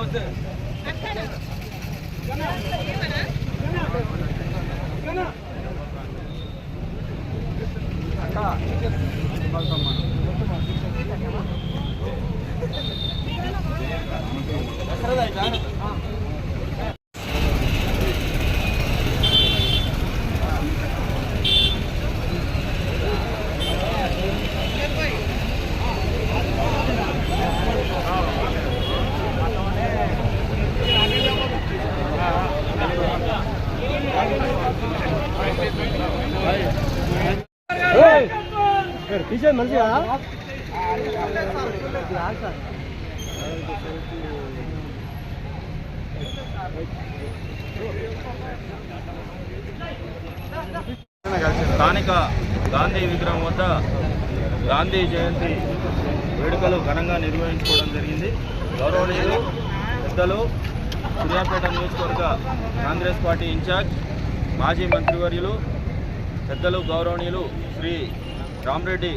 어, 네. మంచిగా స్థానిక గాంధీ విగ్రహం వద్ద గాంధీ జయంతి వేడుకలు ఘనంగా నిర్వహించుకోవడం జరిగింది. గౌరవనీయులు పెద్దలు సూర్యాపేట నియోజకవర్గ కాంగ్రెస్ పార్టీ ఇన్ఛార్జ్ మాజీ మంత్రివర్యులు పెద్దలు గౌరవనీయులు శ్రీ రామరెడ్డి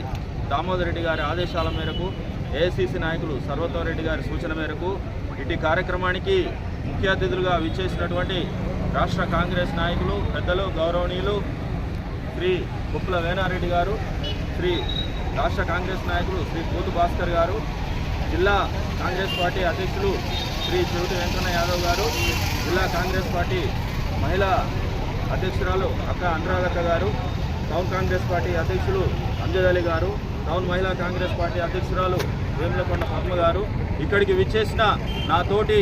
దామోదర్ రెడ్డి గారి ఆదేశాల మేరకు ఏఐసిసి నాయకులు సర్వతోరెడ్డి గారి సూచన మేరకు ఇటు కార్యక్రమానికి ముఖ్య అతిథులుగా విచ్చేసినటువంటి రాష్ట్ర కాంగ్రెస్ నాయకులు పెద్దలు గౌరవనీయులు శ్రీ కుప్పల వేనారెడ్డి గారు శ్రీ రాష్ట్ర కాంగ్రెస్ నాయకులు శ్రీ పోతు భాస్కర్ గారు జిల్లా కాంగ్రెస్ పార్టీ అధ్యక్షులు శ్రీ చెవిటి వెంకన్న యాదవ్ గారు జిల్లా కాంగ్రెస్ పార్టీ మహిళా అధ్యక్షురాలు అక్క అనురాధక్క గారు టౌన్ కాంగ్రెస్ పార్టీ అధ్యక్షులు అంజద్ అలీ గారు టౌన్ మహిళా కాంగ్రెస్ పార్టీ అధ్యక్షురాలు వేములకొండ పద్మ గారు. ఇక్కడికి విచ్చేసిన నాతోటి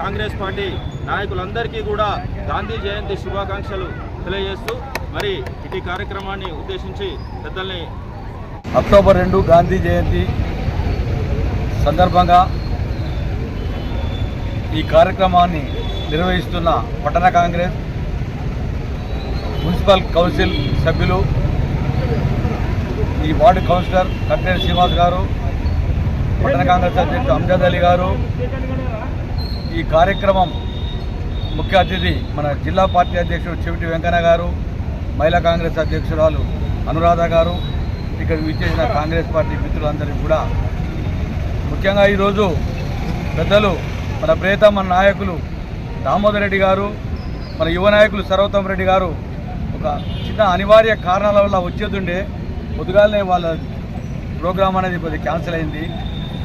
కాంగ్రెస్ పార్టీ నాయకులందరికీ కూడా గాంధీ జయంతి శుభాకాంక్షలు తెలియజేస్తూ మరి ఇటు కార్యక్రమాన్ని ఉద్దేశించి పెద్దల్ని అక్టోబర్ రెండు గాంధీ జయంతి సందర్భంగా ఈ కార్యక్రమాన్ని నిర్వహిస్తున్న పట్టణ కాంగ్రెస్ మున్సిపల్ కౌన్సిల్ సభ్యులు ఈ వార్డు కౌన్సిలర్ కట్టేరు శ్రీనివాస్ గారు పట్టణ కాంగ్రెస్ అధ్యక్షుడు అంజద్ అలీ గారు. ఈ కార్యక్రమం ముఖ్య అతిథి మన జిల్లా పార్టీ అధ్యక్షుడు చెవిటి వెంకన్న గారు మహిళా కాంగ్రెస్ అధ్యక్షురాలు అనురాధ గారు ఇక్కడ విచ్చేసిన కాంగ్రెస్ పార్టీ మిత్రులందరికీ కూడా. ముఖ్యంగా ఈరోజు పెద్దలు మన ప్రియతమ నాయకులు దామోదర్ రెడ్డి గారు మన యువ నాయకులు సర్వోత్తమ్ రెడ్డి గారు ఒక చిన్న అనివార్య కారణాల వల్ల వచ్చేదుండే. పొద్దుగాలనే వాళ్ళ ప్రోగ్రాం అనేది కొద్దిగా క్యాన్సిల్ అయింది.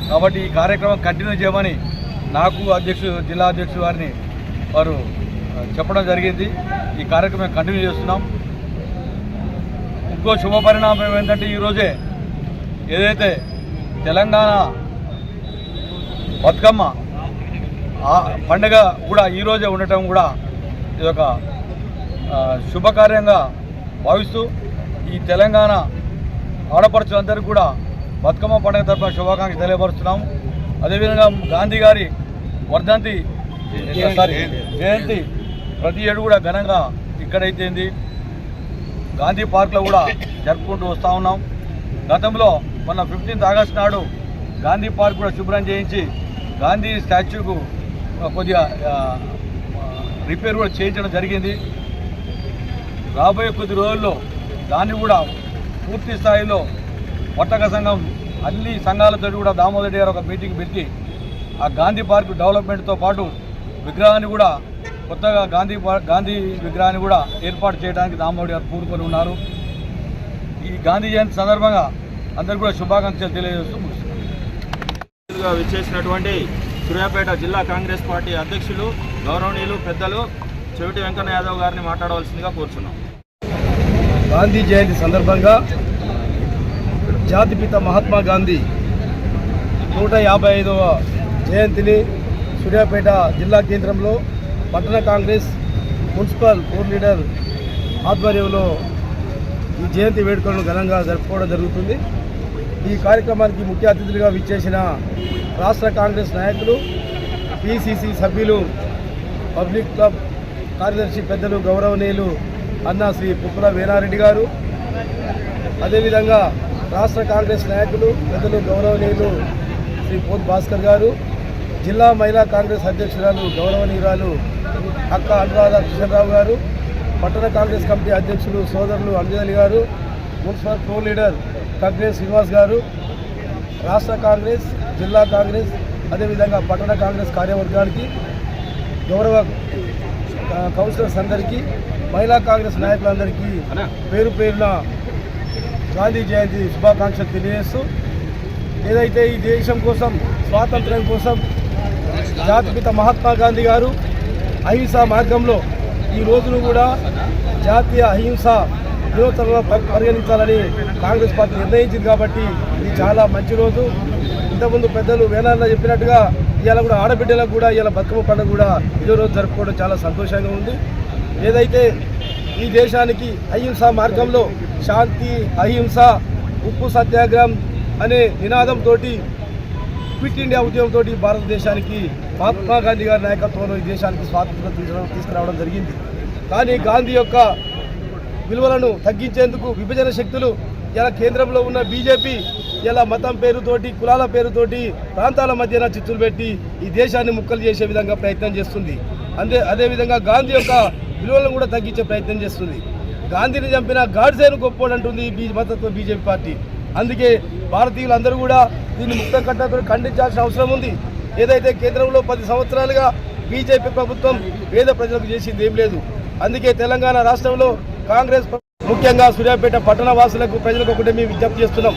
కాబట్టి ఈ కార్యక్రమం కంటిన్యూ చేయమని నాకు అధ్యక్షుడు జిల్లా అధ్యక్షుడు వారిని వారు చెప్పడం జరిగింది. ఈ కార్యక్రమం కంటిన్యూ చేస్తున్నాం. ఇంకో శుభ పరిణామం ఏంటంటే ఈరోజే ఏదైతే తెలంగాణ బతుకమ్మ ఆ పండుగ కూడా ఈరోజే ఉండటం కూడా ఇది ఒక శుభకార్యంగా భావిస్తూ ఈ తెలంగాణ ఆడపడుచులందరికీ కూడా బతుకమ్మ పండుగ తరఫున శుభాకాంక్షలు తెలియపరుస్తున్నాం. అదేవిధంగా గాంధీ గారి వర్ధంతి సారీ జయంతి ప్రతి ఏడు కూడా ఘనంగా ఇక్కడైతేంది. గాంధీ పార్క్లో కూడా జరుపుకుంటూ వస్తూ ఉన్నాం. గతంలో మొన్న ఫిఫ్టీన్త్ ఆగస్ట్ నాడు గాంధీ పార్క్ కూడా శుభ్రం చేయించి గాంధీ స్టాచ్యూకు కొద్దిగా రిపేర్ కూడా చేయించడం జరిగింది. రాబోయే కొద్ది రోజుల్లో దాన్ని కూడా పూర్తి స్థాయిలో వర్తక సంఘం అన్ని సంఘాలతో కూడా దామోదర్ రెడ్డి గారు ఒక మీటింగ్ పెట్టి ఆ గాంధీ పార్క్ డెవలప్మెంట్తో పాటు విగ్రహాన్ని కూడా కొత్తగా గాంధీ పార్క్ గాంధీ విగ్రహాన్ని కూడా ఏర్పాటు చేయడానికి దామోదర్ గారు పూనుకొని ఉన్నారు. ఈ గాంధీ జయంతి సందర్భంగా అందరికీ కూడా శుభాకాంక్షలు తెలియజేస్తూ ముగిస్తున్నాను. విచ్చేసినటువంటి సూర్యాపేట జిల్లా కాంగ్రెస్ పార్టీ అధ్యక్షులు గౌరవనీయులు పెద్దలు చెవిటి వెంకన్న యాదవ్ గారిని మాట్లాడవలసిందిగా కోరుచున్నాం. గాంధీ జయంతి సందర్భంగా జాతిపిత మహాత్మా గాంధీ నూట యాభై ఐదవ జయంతిని సూర్యాపేట జిల్లా కేంద్రంలో పట్టణ కాంగ్రెస్ మున్సిపల్ కోర్ లీడర్ ఆధ్వర్యంలో ఈ జయంతి వేడుకలను ఘనంగా జరుపుకోవడం జరుగుతుంది. ఈ కార్యక్రమానికి ముఖ్య అతిథులుగా విచ్చేసిన రాష్ట్ర కాంగ్రెస్ నాయకులు పిసిసి సభ్యులు పబ్లిక్ క్లబ్ కార్యదర్శి పెద్దలు గౌరవనీయులు అన్న శ్రీ పుప్పుల వీరారెడ్డి గారు. అదేవిధంగా రాష్ట్ర కాంగ్రెస్ నాయకులు పెద్దలు గౌరవనీయులు శ్రీ పోత్ భాస్కర్ గారు జిల్లా మహిళా కాంగ్రెస్ అధ్యక్షురాలు గౌరవనీయురాలు అక్క అనురాధ కిషన్రావు గారు పట్టణ కాంగ్రెస్ కమిటీ అధ్యక్షులు సోదరులు అంజలి గారు మున్సిపల్ ప్రో లీడర్ కగ్రే శ్రీనివాస్ గారు రాష్ట్ర కాంగ్రెస్ జిల్లా కాంగ్రెస్ అదేవిధంగా పట్టణ కాంగ్రెస్ కార్యవర్గానికి గౌరవ కౌన్సిలర్స్ అందరికీ మహిళా కాంగ్రెస్ నాయకులందరికీ పేరు పేరున గాంధీ జయంతి శుభాకాంక్షలు తెలియజేస్తూ ఏదైతే ఈ దేశం కోసం స్వాతంత్ర్యం కోసం జాతిపిత మహాత్మా గాంధీ గారు అహింసా మార్గంలో ఈ రోజును కూడా జాతీయ అహింస దినోత్సవంగా పరిగణించాలని కాంగ్రెస్ పార్టీ నిర్ణయించింది కాబట్టి ఇది చాలా మంచి రోజు. ఇంతకుముందు పెద్దలు వేనాల్లో చెప్పినట్టుగా ఇవాళ కూడా ఆడబిడ్డలకు కూడా ఇవాళ బతుకమ్మ పండుగ కూడా ఇదే రోజు జరుపుకోవడం చాలా సంతోషంగా ఉంది. ఏదైతే ఈ దేశానికి అహింసా మార్గంలో శాంతి అహింస ఉప్పు సత్యాగ్రహం అనే నినాదంతో క్విట్ ఇండియా ఉద్యమంతో భారతదేశానికి మహాత్మా గాంధీ గారి నాయకత్వంలో ఈ దేశానికి స్వాతంత్రం తీసుకురావడం జరిగింది. కానీ గాంధీ యొక్క విలువలను తగ్గించేందుకు విభజన శక్తులు ఇలా కేంద్రంలో ఉన్న బీజేపీ ఇలా మతం పేరుతోటి కులాల పేరుతోటి ప్రాంతాల మధ్యన చిచ్చులు పెట్టి ఈ దేశాన్ని ముక్కలు చేసే విధంగా ప్రయత్నం చేస్తుంది. అంతే అదేవిధంగా గాంధీ యొక్క విలువలను కూడా తగ్గించే ప్రయత్నం చేస్తుంది. గాంధీని చంపిన గాడ్సేను గొప్పోడు అంటుంది బీ మద్దతు బీజేపీ పార్టీ. అందుకే భారతీయులందరూ కూడా దీన్ని ముక్త కట్టతో ఖండించాల్సిన అవసరం ఉంది. ఏదైతే కేంద్రంలో పది సంవత్సరాలుగా బీజేపీ ప్రభుత్వం పేద ప్రజలకు చేసింది ఏం లేదు. అందుకే తెలంగాణ రాష్ట్రంలో కాంగ్రెస్ ముఖ్యంగా సూర్యాపేట పట్టణ వాసులకు ప్రజలకు ఒకటే మేము విజ్ఞప్తి చేస్తున్నాం.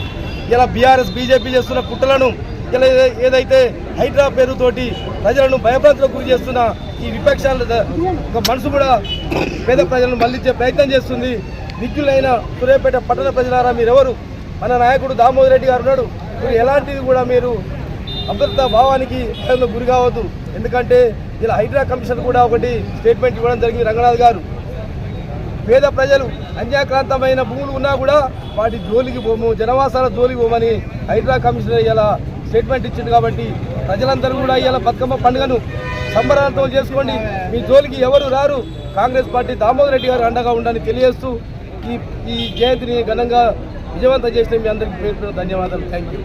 ఇలా బీఆర్ఎస్ బీజేపీ చేస్తున్న కుట్రలను ఇలా ఏదైతే హైడ్రా పేరుతోటి ప్రజలను భయభ్రాంతులకు గురి చేస్తున్న ఈ విపక్షాల ఒక మనసు కూడా పేద ప్రజలను మళ్ళించే ప్రయత్నం చేస్తుంది. విద్యులైన సూర్యాపేట పట్టణ ప్రజలారా మీరెవరు? మన నాయకుడు దామోదర్ రెడ్డి గారు ఉన్నాడు. మీరు ఎలాంటిది కూడా మీరు అభ్యర్థ భావానికి గురి కావద్దు. ఎందుకంటే ఇలా హైడ్రా కమిషన్ కూడా ఒకటి స్టేట్మెంట్ ఇవ్వడం జరిగింది రంగనాథ్ గారు. పేద ప్రజలు అన్యాక్రాంతమైన భూములు ఉన్నా కూడా వాటి జోలికి పోము జనవాసాల జోలికి పోమని హైడ్రా కమిషనర్ ఇలా స్టేట్మెంట్ ఇచ్చింది కాబట్టి ప్రజలందరూ కూడా ఇవాళ బతుకమ్మ పండుగను సంబరాలతో చేసుకోండి. మీ జోలికి ఎవరు రారు? కాంగ్రెస్ పార్టీ దామోదర్ రెడ్డి గారు అండగా ఉండాలని తెలియజేస్తూ ఈ ఈ జయంతిని ఘనంగా విజయవంతం చేసిన మీ అందరికీ ధన్యవాదాలు. Thank you